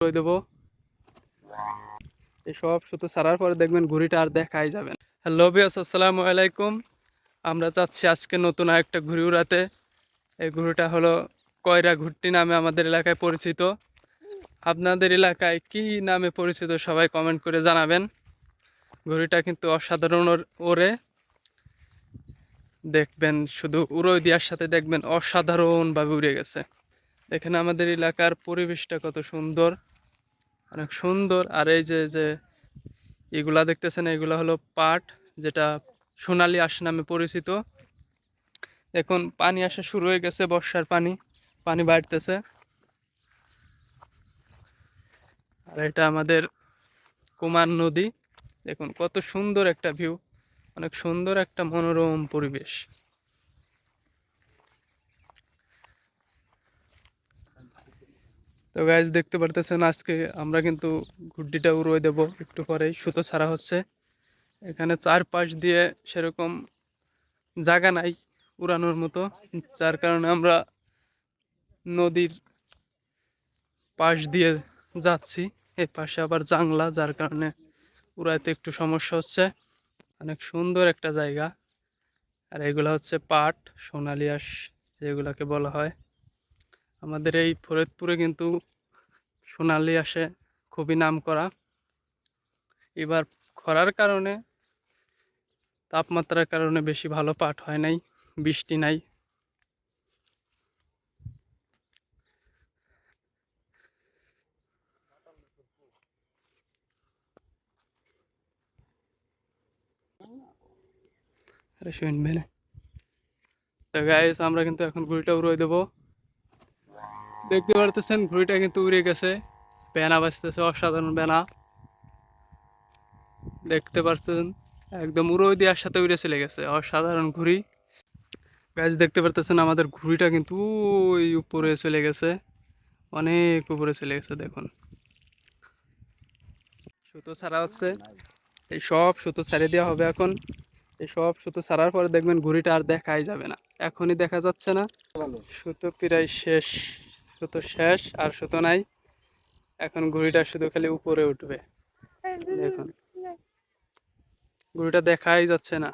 করে দেবো। এসব শুধু ছাড়ার পরে দেখবেন ঘুড়িটা আর দেখাই যাবেন হ্যালো বিয়াস আসসালামু আলাইকুম। আমরা চাচ্ছি আজকে নতুন আরেকটা ঘুড়ি উড়াতে। এই ঘুড়িটা হলো কয়রা ঘুরটি নামে আমাদের এলাকায় পরিচিত। আপনাদের এলাকায় কি নামে পরিচিত সবাই কমেন্ট করে জানাবেন। ঘুড়িটা কিন্তু অসাধারণ ওর- দেখবেন শুধু উড়ো দেওয়ার সাথে দেখবেন অসাধারণভাবে উড়ে গেছে। এখানে আমাদের এলাকার পরিবেশটা কত সুন্দর। অনেক সুন্দর। আর এই যে যে এগুলা দেখতেছেন, এগুলা হলো পাট, যেটা সোনালি আঁশ নামে পরিচিত। এখন পানি আসা শুরু হয়ে গেছে, বর্ষার পানি পানি বাড়তেছে। আর এটা আমাদের কুমার নদী। দেখুন, কত সুন্দর একটা ভিউ, অনেক সুন্দর একটা মনোরম পরিবেশ। তো গাইজ দেখতে পারতেছেন আজকে আমরা কিন্তু ঘুড্ডিটা উড়িয়ে দেব একটু পরেই সুতো ছাড়া হচ্ছে। এখানে চারপাশ দিয়ে সেরকম জায়গা নাই উড়ানোর মতো, যার কারণে আমরা নদীর পাশ দিয়ে যাচ্ছি। এই পাশে আবার জাংলা, যার কারণে উড়াইতে একটু সমস্যা হচ্ছে। অনেক সুন্দর একটা জায়গা। আর এগুলো হচ্ছে পাট সোনালিয়াস যেগুলাকে বলা হয়। আমাদের এই ফরিদপুরে কিন্তু সোনালি আসে খুবই নাম করা এবার খরার কারণে, তাপমাত্রার কারণে বেশি ভালো পাট হয় নাই, বৃষ্টি নাই। আরে শুনবে না। তো গাইস আমরা কিন্তু এখন ঘুড়িটা উড়িয়ে দেবো। দেখতে পারতেছেন, ঘুড়িটা কিন্তু উড়ে গেছে। বেনা বাজতেছে, অসাধারণ বেনা। দেখতে পারতেছেন, একদম উড়ো দেওয়ার সাথে উড়ে চলে গেছে, অসাধারণ ঘুড়ি। গাছ দেখতে পারতেছেন, আমাদের ঘুড়িটা কিন্তু ওই উপরে চলে গেছে, অনেক উপরে চলে গেছে, দেখুন। সুতো ছাড়া হচ্ছে, এই সব সুতো ছেড়ে দেওয়া হবে এখন। এই সব সুতো ছাড়ার পরে দেখবেন, ঘুড়িটা আর দেখাই যাবে না। এখনই দেখা যাচ্ছে না। সুতো প্রায় শেষ। সুতো শেষ আর সুতো নাই। এখন ঘুড়িটা শুধু খালি উপরে উঠবে। দেখুন। ঘুড়িটা দেখাই যাচ্ছে না।